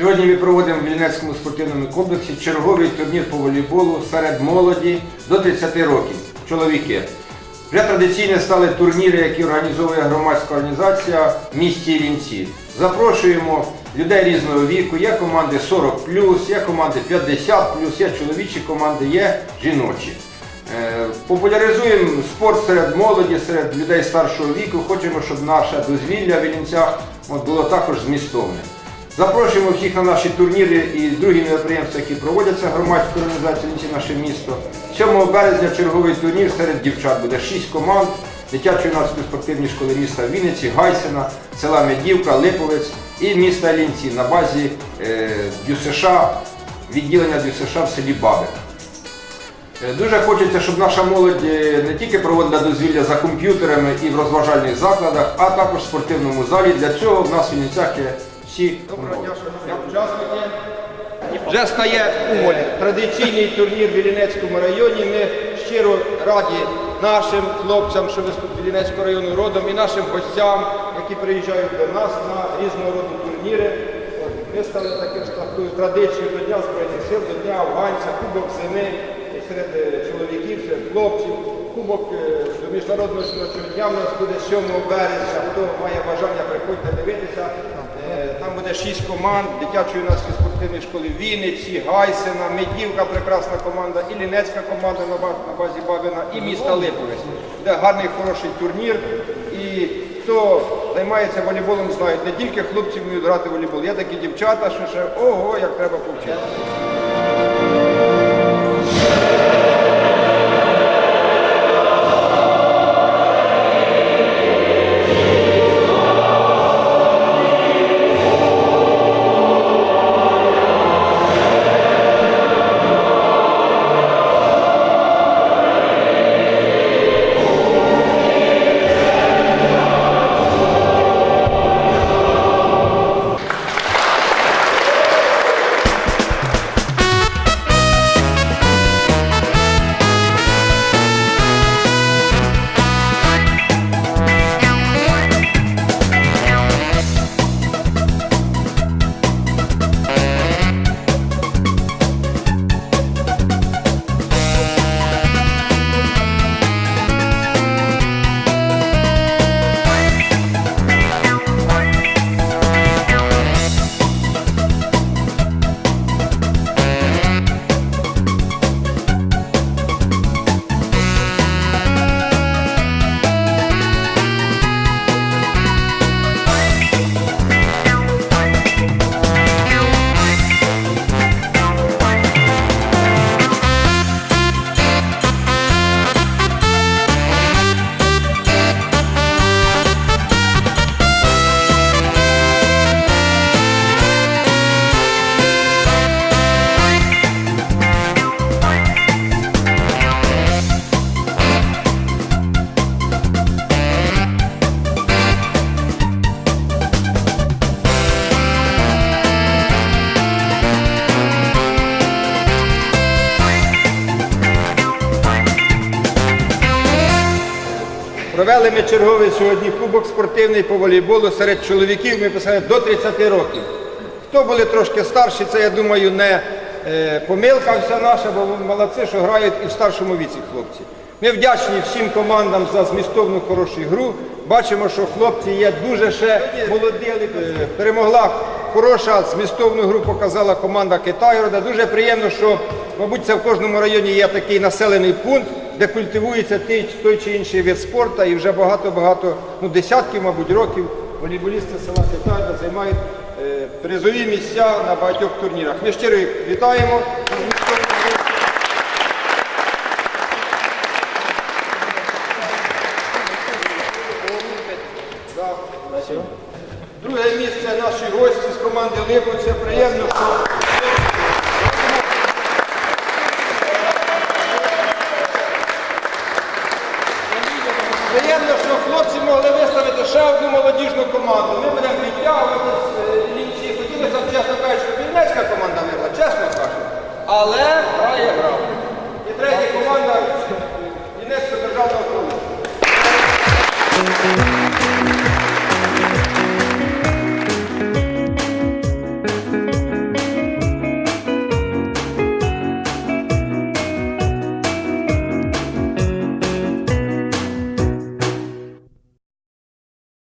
Сьогодні ми проводимо в Вільнецькому спортивному комплексі черговий турнір по волейболу серед молоді до 30 років. Чоловіки. Вже традиційно стали турніри, які організовує громадська організація в місті Іллінці. Запрошуємо людей різного віку. Є команди 40 є команди 50 є чоловічі команди, є жіночі. Е, Популяризуємо спорт серед молоді, серед людей старшого віку. Хочемо, щоб наше дозвілля в Іллінцях от, було також змістовне. Запрошуємо всіх на наші турніри і другі мероприємства, які проводяться громадською організацією «Іллінці наше місто. 7 березня черговий турнір серед дівчат буде 6 команд дитячо-юнацької спортивної школи міста Вінниці, Гайсина, села Медівка, Липовець і міста Іллінці на базі е, ДЮСШ, відділення ДЮСШ в селі Бабик. Е, Дуже хочеться, щоб наша молодь е, не тільки проводила дозвілля за комп'ютерами і в розважальних закладах, а також в спортивному залі. Для цього в нас в Вінницях є всі умови. Вже стає умолі. Традиційний турнір в Вілінецькому районі. Ми щиро раді нашим хлопцям, що виступ Вілінецького району родом, і нашим гостям, які приїжджають до нас на різного роду турніри. Ми стали таким такою традицією до Дня Збройних сил, до Дня афганця, Кубок зими серед е, чоловіків, серед хлопців. Кубок е, до міжнародного дня в нас буде 7 березня. Хто має бажання, приходьте дивитися. Е, Там буде 6 команд дитячо-юнацької спортивної школи Вінниці, Гайсина, Медівка, прекрасна команда, і Лінецька команда на базі Бабина, і міста Липовець. Буде гарний, хороший турнір. І хто займається волейболом, знають, не тільки хлопці вміють грати в волейбол, є такі дівчата, що ще ого, як треба повчити. Провели ми черговий сьогодні кубок спортивний по волейболу серед чоловіків. Ми писали до 30 років. Хто були трошки старші, це я думаю не е, помилка вся наша, бо молодці, що грають і в старшому віці хлопці. Ми вдячні всім командам за змістовну хорошу гру. Бачимо, що хлопці є дуже ще молоді. Е, Перемогла хороша змістовну гру, показала команда Китайрода. Дуже приємно, що, мабуть, це в кожному районі є такий населений пункт, де культивується той, той чи інший вид спорту, і вже багато-багато, ну десятків, мабуть, років волейболісти села Китайрода займають е, призові місця на багатьох турнірах. Ми щиро їх вітаємо. Друге місце наші гості з команди Липовця. Приємно, що приємно, що хлопці могли виставити ще одну молодіжну команду. Ми будемо підтягувати з лінці. Хотілося б, чесно кажучи, щоб Вінницька команда виграла, чесно кажучи. Але грає гра.